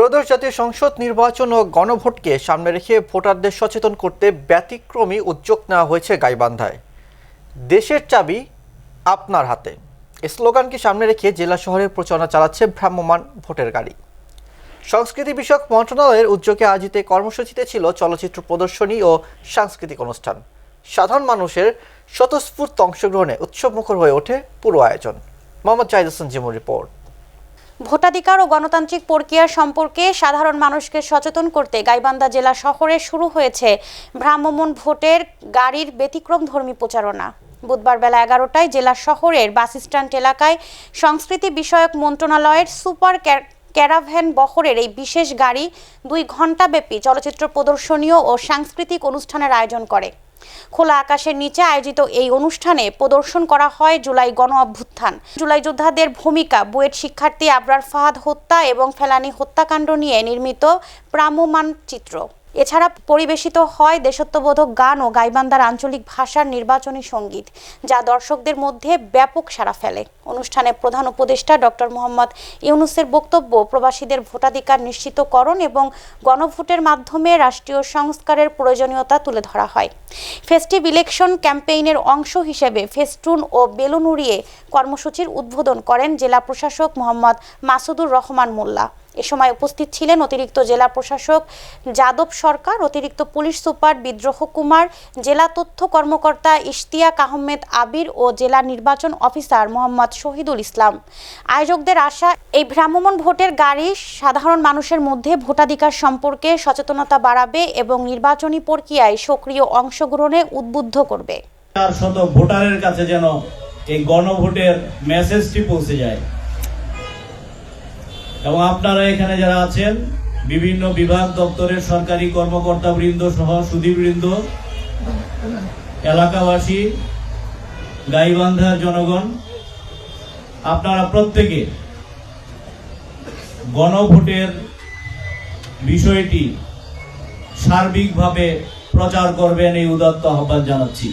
ত্রয়োদশ জাতীয় সংসদ নির্বাচন ও গণভোটকে সামনে রেখে ভোটারদের সচেতন করতে ব্যতিক্রমী উদ্যোগ নেওয়া হয়েছে গাইবান্ধায়। দেশের চাবি আপনার হাতে। স্লোগানকে সামনে রেখে জেলা শহরে প্রচারণা চালাচ্ছে ভ্রাম্যমাণ ভোটের গাড়ি। সংস্কৃতি বিষয়ক মন্ত্রণালয়ের উদ্যোগে আয়োজিত কর্মসূচিতে ছিল চলচ্চিত্র প্রদর্শনী ও সাংস্কৃতিক অনুষ্ঠান। সাধারণ মানুষের স্বতঃস্ফূর্ত অংশগ্রহণে উৎসবমুখর হয়ে ওঠে পুরো আয়োজন। মোহাম্মদ জাহিদ হাসান জিমুর রিপোর্ট। ভোটাধিকার ও গণতান্ত্রিক প্রক্রিয়া সম্পর্কে সাধারণ মানুষকে সচেতন করতে গাইবান্ধা জেলা শহরে শুরু হয়েছে ভ্রাম্যমাণ ভোটের গাড়ির ব্যতিক্রম ধর্মী প্রচারণা। বুধবার বেলা এগারোটায় জেলা শহরের বাস স্ট্যান্ড এলাকায় সংস্কৃতি বিষয়ক মন্ত্রণালয়ের সুপার ক্যারাভ্যান বহরের এই বিশেষ গাড়ি দুই ঘণ্টাব্যাপী চলচ্চিত্র প্রদর্শনীয় ও সাংস্কৃতিক অনুষ্ঠানের আয়োজন করে। খোলা আকাশের নিচে আয়োজিত এই অনুষ্ঠানে প্রদর্শন করা হয় জুলাই গণ অভ্যুত্থান জুলাই যোদ্ধাদের ভূমিকা, বুয়েট শিক্ষার্থী আবরার ফাহাদ হত্যা এবং ফেলানি হত্যাকাণ্ড নিয়ে নির্মিত প্রামমান চিত্র এছাড়া পরিবেশিত হয় দেশত্ববোধক গান ও গাইবান্ধার আঞ্চলিক ভাষার নির্বাচনী সংগীত, যা দর্শকদের মধ্যে ব্যাপক সাড়া ফেলে। অনুষ্ঠানে প্রধান উপদেষ্টা ডক্টর মোহাম্মদ ইউনুসের বক্তব্য, প্রবাসীদের ভোটাধিকার নিশ্চিতকরণ এবং গণভোটের মাধ্যমে রাষ্ট্রীয় সংস্কারের প্রয়োজনীয়তা তুলে ধরা হয়। ফেস্টিভ ইলেকশন ক্যাম্পেইনের অংশ হিসেবে ফেস্টুন ও বেলুন উড়িয়ে কর্মসূচির উদ্বোধন করেন জেলা প্রশাসক মোহাম্মদ মাসুদুর রহমান মোল্লা। এ সময় উপস্থিত ছিলেন অতিরিক্ত জেলা প্রশাসক যাদব সরকার, অতিরিক্ত পুলিশ সুপার বিদ্রোহ কুমার, জেলা তথ্য কর্মকর্তা ইশতিয়াক আহমেদ আবির ও জেলা নির্বাচন অফিসার মোহাম্মদ শহীদুল ইসলাম। আয়োজকদের আশা, এই ভ্রাম্যমাণ ভোটের গাড়ি সাধারণ মানুষের মধ্যে ভোটাধিকার সম্পর্কে সচেতনতা বাড়াবে এবং নির্বাচনী প্রক্রিয়ায় সক্রিয় অংশগ্রহণে উদ্বুদ্ধ করবে। ভোটারের কাছে যেন এই গণভোটের মেসেজটি পৌঁছে যায়। এবং আপনারা এখানে যারা আছেন, বিভিন্ন বিভাগ দপ্তরের সরকারি কর্মকর্তা বৃন্দ সহ সুদীবৃন্দ এলাকাবাসী, গাইবান্ধার জনগণ, আপনারা প্রত্যেকে গণভোটের বিষয়টি সার্বিকভাবে প্রচার করবেন এই উদাত্ত আহ্বান জানাচ্ছি।